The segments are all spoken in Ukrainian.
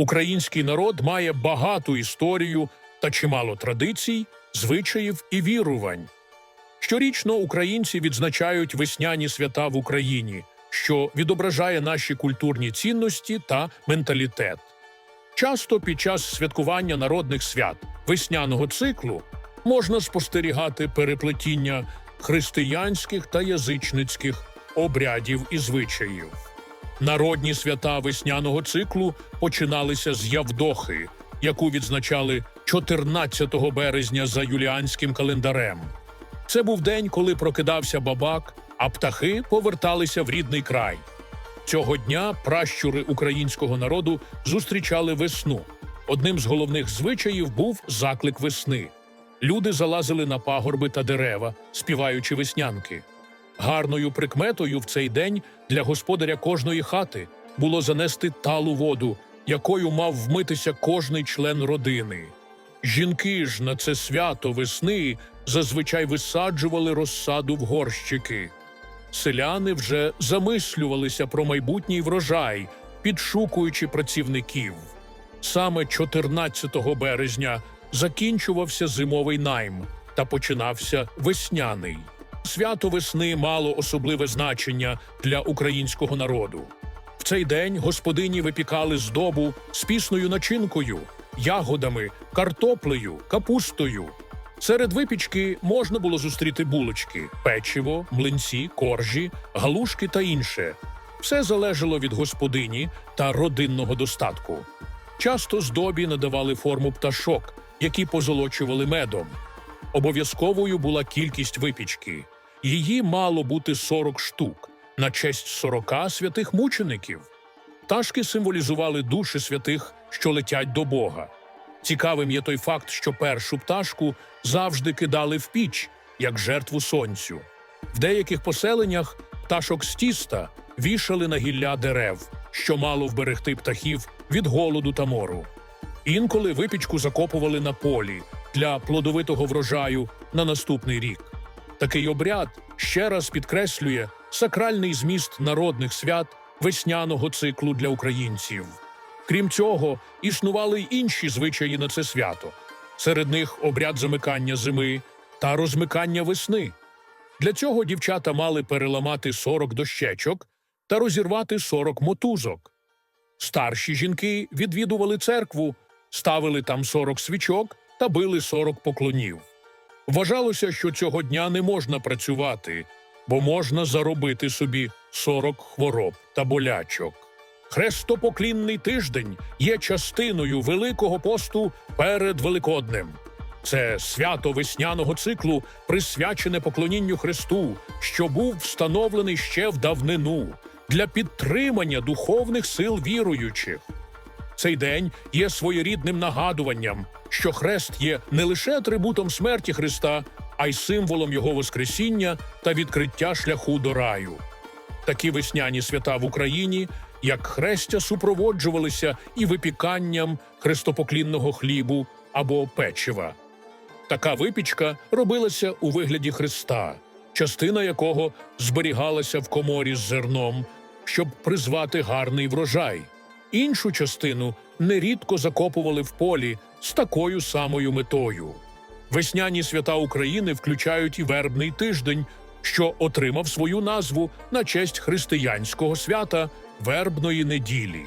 Український народ має багату історію та чимало традицій, звичаїв і вірувань. Щорічно українці відзначають весняні свята в Україні, що відображає наші культурні цінності та менталітет. Часто під час святкування народних свят весняного циклу можна спостерігати переплетіння християнських та язичницьких обрядів і звичаїв. Народні свята весняного циклу починалися з Явдохи, яку відзначали 14 березня за юліанським календарем. Це був день, коли прокидався бабак, а птахи поверталися в рідний край. Цього дня пращури українського народу зустрічали весну. Одним з головних звичаїв був заклик весни. Люди залазили на пагорби та дерева, співаючи веснянки. Гарною прикметою в цей день для господаря кожної хати було занести талу воду, якою мав вмитися кожний член родини. Жінки ж на це свято весни зазвичай висаджували розсаду в горщики. Селяни вже замислювалися про майбутній врожай, підшукуючи працівників. Саме 14 березня закінчувався зимовий найм та починався весняний. Свято весни мало особливе значення для українського народу. В цей день господині випікали здобу з пісною начинкою, ягодами, картоплею, капустою. Серед випічки можна було зустріти булочки, печиво, млинці, коржі, галушки та інше. Все залежало від господині та родинного достатку. Часто здобі надавали форму пташок, які позолочували медом. Обов'язковою була кількість випічки. Її мало бути 40 штук на честь 40 святих мучеників. Пташки символізували душі святих, що летять до Бога. Цікавим є той факт, що першу пташку завжди кидали в піч, як жертву сонцю. В деяких поселеннях пташок з тіста вішали на гілля дерев, що мало вберегти птахів від голоду та мору. Інколи випічку закопували на полі для плодовитого врожаю на наступний рік. Такий обряд ще раз підкреслює сакральний зміст народних свят весняного циклу для українців. Крім цього, існували й інші звичаї на це свято. Серед них обряд замикання зими та розмикання весни. Для цього дівчата мали переламати 40 дощечок та розірвати 40 мотузок. Старші жінки відвідували церкву, ставили там 40 свічок та били 40 поклонів. Вважалося, що цього дня не можна працювати, бо можна заробити собі 40 хвороб та болячок. Хрестопоклінний тиждень є частиною Великого посту перед Великоднем. Це свято весняного циклу, присвячене поклонінню Христу, що був встановлений ще в давнину для підтримання духовних сил віруючих. Цей день є своєрідним нагадуванням, що хрест є не лише атрибутом смерті Христа, а й символом Його Воскресіння та відкриття шляху до раю. Такі весняні свята в Україні, як хрестя, супроводжувалися і випіканням хрестопоклінного хлібу або печива. Така випічка робилася у вигляді хреста, частина якого зберігалася в коморі з зерном, щоб призвати гарний врожай. Іншу частину нерідко закопували в полі з такою самою метою. Весняні свята України включають і вербний тиждень, що отримав свою назву на честь християнського свята вербної неділі.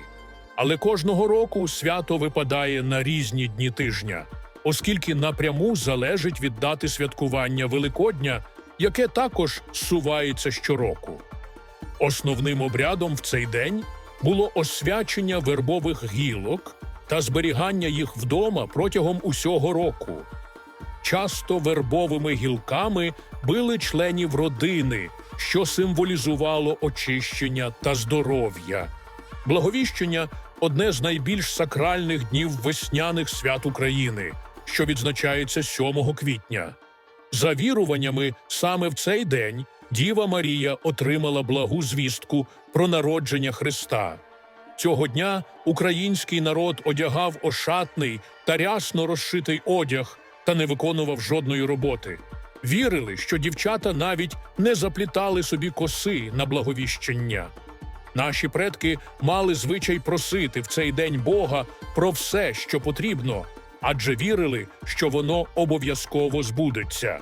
Але кожного року свято випадає на різні дні тижня, оскільки напряму залежить від дати святкування Великодня, яке також сувається щороку. Основним обрядом в цей день було освячення вербових гілок та зберігання їх вдома протягом усього року. Часто вербовими гілками били членів родини, що символізувало очищення та здоров'я. Благовіщення одне з найбільш сакральних днів весняних свят України, що відзначається 7 квітня. За віруваннями, саме в цей день Діва Марія отримала благу звістку про народження Христа. Цього дня український народ одягав ошатний та рясно розшитий одяг та не виконував жодної роботи. Вірили, що дівчата навіть не заплітали собі коси на благовіщення. Наші предки мали звичай просити в цей день Бога про все, що потрібно, адже вірили, що воно обов'язково збудеться.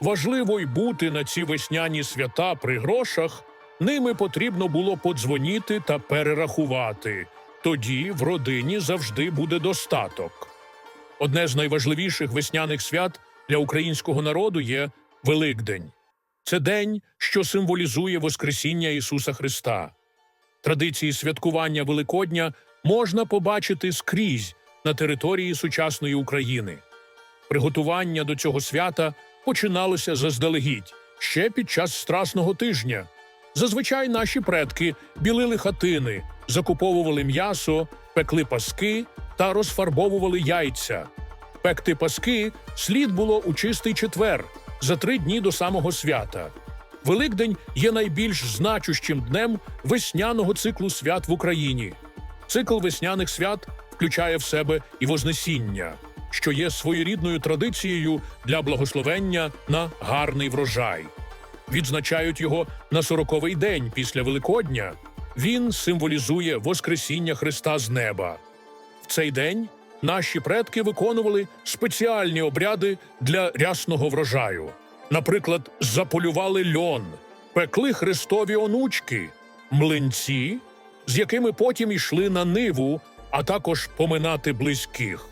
Важливо й бути на ці весняні свята при грошах. Ними потрібно було подзвоніти та перерахувати. Тоді в родині завжди буде достаток. Одне з найважливіших весняних свят для українського народу є Великдень. Це день, що символізує Воскресіння Ісуса Христа. Традиції святкування Великодня можна побачити скрізь на території сучасної України. Приготування до цього свята починалося заздалегідь ще під час Страсного тижня. Зазвичай наші предки білили хатини, закуповували м'ясо, пекли паски та розфарбовували яйця. Пекти паски слід було у чистий четвер за три дні до самого свята. Великдень є найбільш значущим днем весняного циклу свят в Україні. Цикл весняних свят включає в себе і Вознесіння, що є своєрідною традицією для благословення на гарний врожай. Відзначають його на сороковий день після Великодня. Він символізує Воскресіння Христа з неба. В цей день наші предки виконували спеціальні обряди для рясного врожаю. Наприклад, заполювали льон, пекли христові онучки, млинці, з якими потім йшли на ниву, а також поминати близьких.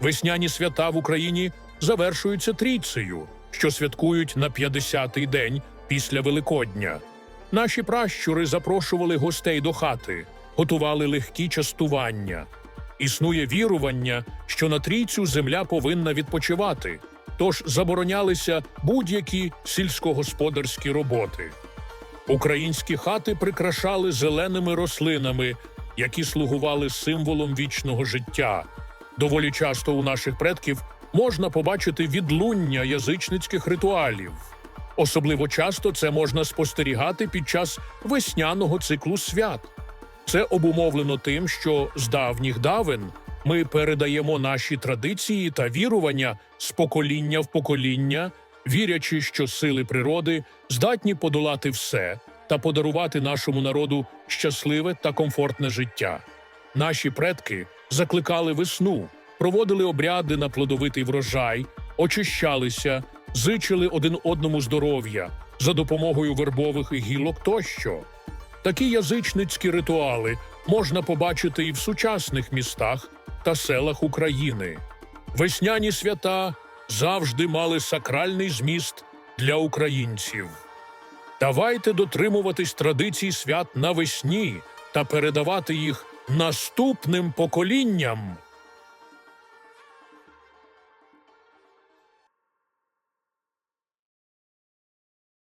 Весняні свята в Україні завершуються трійцею, що святкують на 50-й день після Великодня. Наші пращури запрошували гостей до хати, готували легкі частування. Існує вірування, що на трійцю земля повинна відпочивати, тож заборонялися будь-які сільськогосподарські роботи. Українські хати прикрашали зеленими рослинами, які слугували символом вічного життя. Доволі часто у наших предків можна побачити відлуння язичницьких ритуалів. Особливо часто це можна спостерігати під час весняного циклу свят. Це обумовлено тим, що з давніх давен ми передаємо наші традиції та вірування з покоління в покоління, вірячи, що сили природи здатні подолати все та подарувати нашому народу щасливе та комфортне життя. Наші предки закликали весну, проводили обряди на плодовитий врожай, очищалися, зичили один одному здоров'я за допомогою вербових гілок тощо. Такі язичницькі ритуали можна побачити і в сучасних містах та селах України. Весняні свята завжди мали сакральний зміст для українців. Давайте дотримуватись традицій свят навесні та передавати їх наступним поколінням.